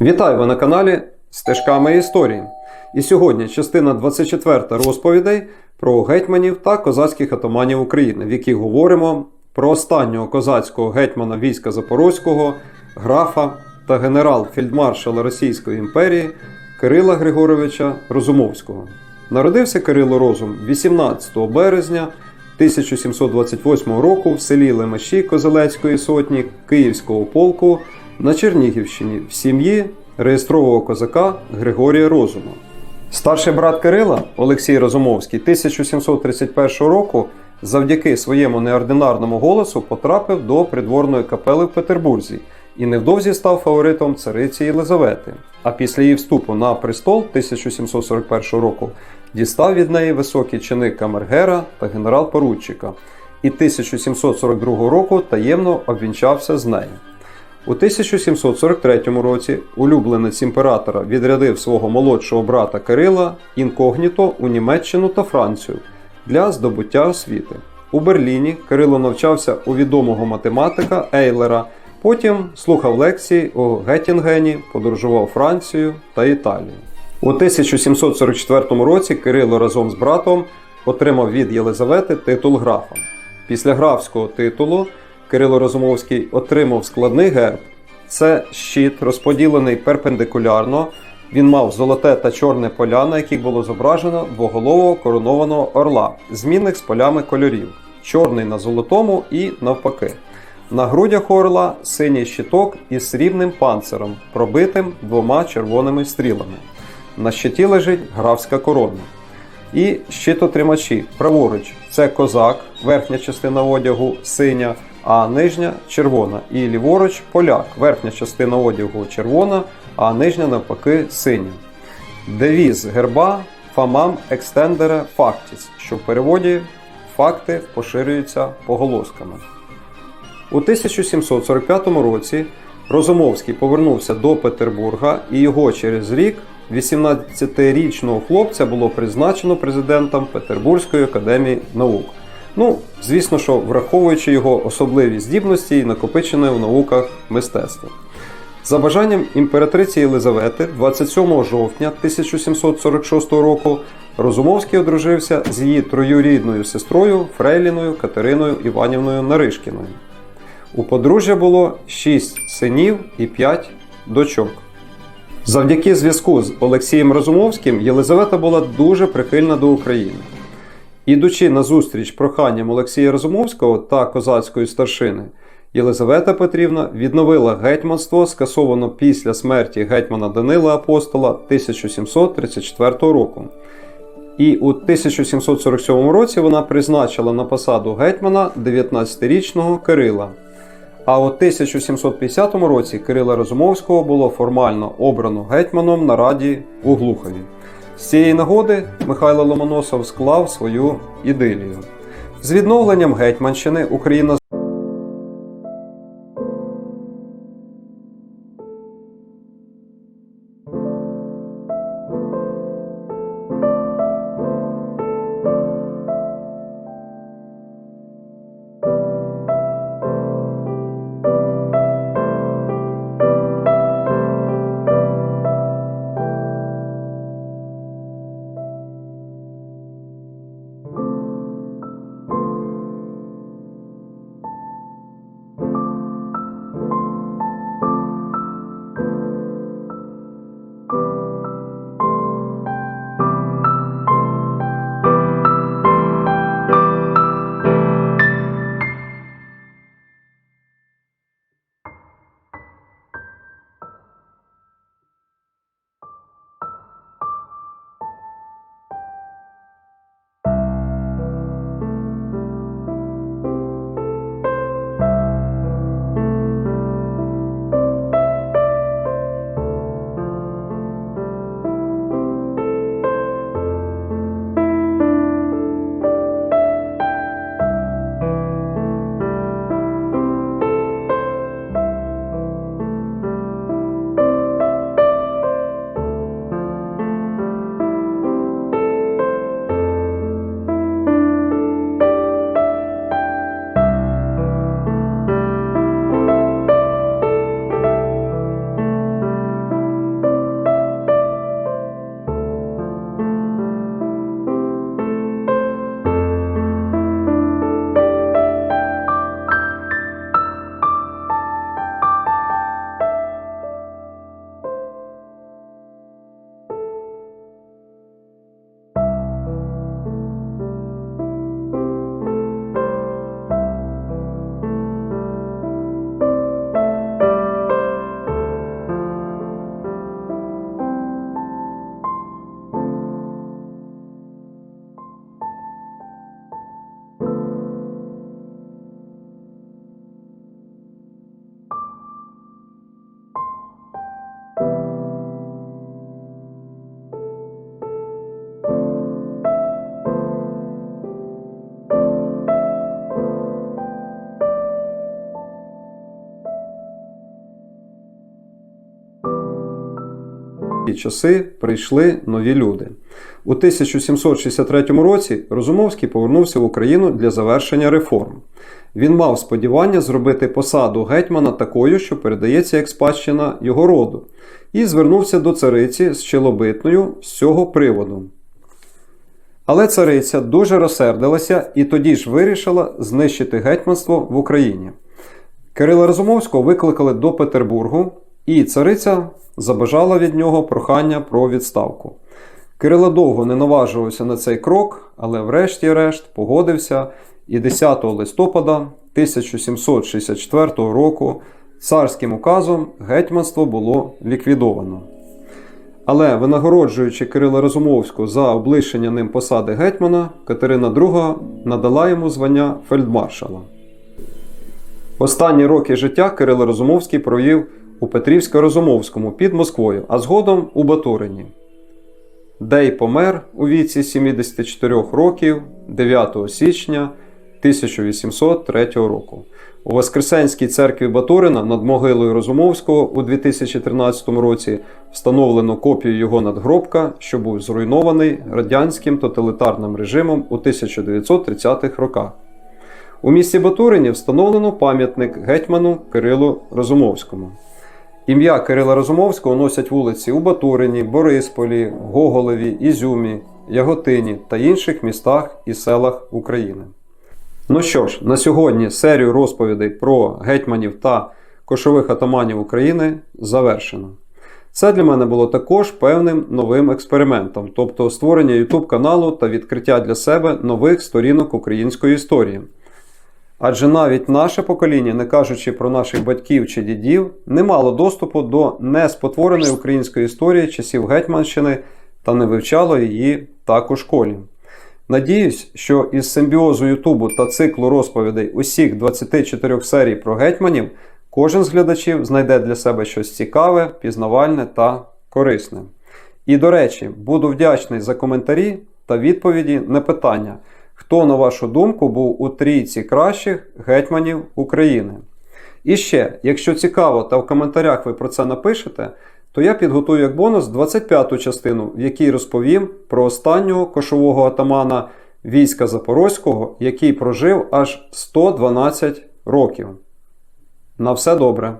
Вітаю ви на каналі Стежками історії. І сьогодні частина 24 розповідей про гетьманів та козацьких атаманів України, в якій говоримо про останнього козацького гетьмана війська Запорозького, графа та генерал-фельдмаршала Російської імперії Кирила Григоровича Розумовського. Народився Кирило Розум 18 березня 1728 року в селі Лемеші Козелецької сотні Київського полку на Чернігівщині в сім'ї реєстрового козака Григорія Розума. Старший брат Кирила Олексій Розумовський 1731 року завдяки своєму неординарному голосу потрапив до придворної капели в Петербурзі і невдовзі став фаворитом цариці Єлизавети. А після її вступу на престол 1741 року дістав від неї високі чини камергера та генерал-поручика, і 1742 року таємно обвінчався з нею. У 1743 році улюбленець імператора відрядив свого молодшого брата Кирила інкогніто у Німеччину та Францію для здобуття освіти. У Берліні Кирило навчався у відомого математика Ейлера, потім слухав лекції у Геттінгені, подорожував Францію та Італію. У 1744 році Кирило разом з братом отримав від Єлизавети титул графа. Після графського титулу Кирило Розумовський отримав складний герб. Це щит, розподілений перпендикулярно. Він мав золоте та чорне поля, на яких було зображено двоголового коронованого орла, змінних з полями кольорів: чорний на золотому і навпаки. На грудях орла синій щиток із срібним панциром, пробитим двома червоними стрілами. На щиті лежить графська корона. І щитотримачі праворуч це козак, верхня частина одягу синя, а нижня червона. І ліворуч поляк, верхня частина одягу червона, а нижня навпаки синя. Девіз герба фамам екстендере фактіс, що в переводі факти поширюються поголосками. У 1745 році Розумовський повернувся до Петербурга і його через рік 18-річного хлопця було призначено президентом Петербурзької академії наук. Ну, звісно, що враховуючи його особливі здібності і накопичене в науках мистецтво. За бажанням імператриці Єлизавети 27 жовтня 1746 року Розумовський одружився з її троюрідною сестрою Фрейліною Катериною Іванівною Наришкіною. У подружжя було 6 синів і 5 дочок. Завдяки зв'язку з Олексієм Розумовським Єлизавета була дуже прихильна до України. Ідучи на зустріч проханням Олексія Розумовського та козацької старшини, Єлизавета Петрівна відновила гетьманство, скасовано після смерті гетьмана Данила Апостола 1734 року. І у 1747 році вона призначила на посаду гетьмана 19-річного Кирила. А у 1750 році Кирила Розумовського було формально обрано гетьманом на раді у Глухові. З цієї нагоди Михайло Ломоносов склав свою ідилію. З відновленням Гетьманщини Україна ті часи прийшли нові люди. У 1763 році Розумовський повернувся в Україну для завершення реформ. Він мав сподівання зробити посаду гетьмана такою, що передається як спадщина його роду, і звернувся до цариці з челобитною з цього приводу. Але цариця дуже розсердилася і тоді ж вирішила знищити гетьманство в Україні. Кирила Розумовського викликали до Петербургу, і цариця забажала від нього прохання про відставку. Кирило довго не наважувався на цей крок, але врешті-решт погодився, і 10 листопада 1764 року царським указом гетьманство було ліквідовано. Але винагороджуючи Кирила Розумовського за облишення ним посади гетьмана, Катерина II надала йому звання фельдмаршала. Останні роки життя Кирило Розумовський провів у Петрівсько-Розумовському під Москвою, а згодом у Батурині. Дей помер у віці 74 років 9 січня 1803 року. У Воскресенській церкві Батурина над могилою Розумовського у 2013 році встановлено копію його надгробка, що був зруйнований радянським тоталітарним режимом у 1930-х роках. У місті Батурині встановлено пам'ятник гетьману Кирилу Розумовському. Ім'я Кирила Розумовського носять вулиці у Батурині, Борисполі, Гоголеві, Ізюмі, Яготині та інших містах і селах України. Ну що ж, на сьогодні серію розповідей про гетьманів та кошових атаманів України завершено. Це для мене було також певним новим експериментом, тобто створення YouTube каналу та відкриття для себе нових сторінок української історії. Адже навіть наше покоління, не кажучи про наших батьків чи дідів, не мало доступу до неспотвореної української історії часів Гетьманщини та не вивчало її так у школі. Надіюсь, що із симбіозу Ютубу та циклу розповідей усіх 24 серій про гетьманів кожен з глядачів знайде для себе щось цікаве, пізнавальне та корисне. І, до речі, буду вдячний за коментарі та відповіді на питання, хто, на вашу думку, був у трійці кращих гетьманів України. І ще, якщо цікаво та в коментарях ви про це напишете, то я підготую як бонус 25-ту частину, в якій розповім про останнього кошового атамана війська Запорозького, який прожив аж 112 років. На все добре!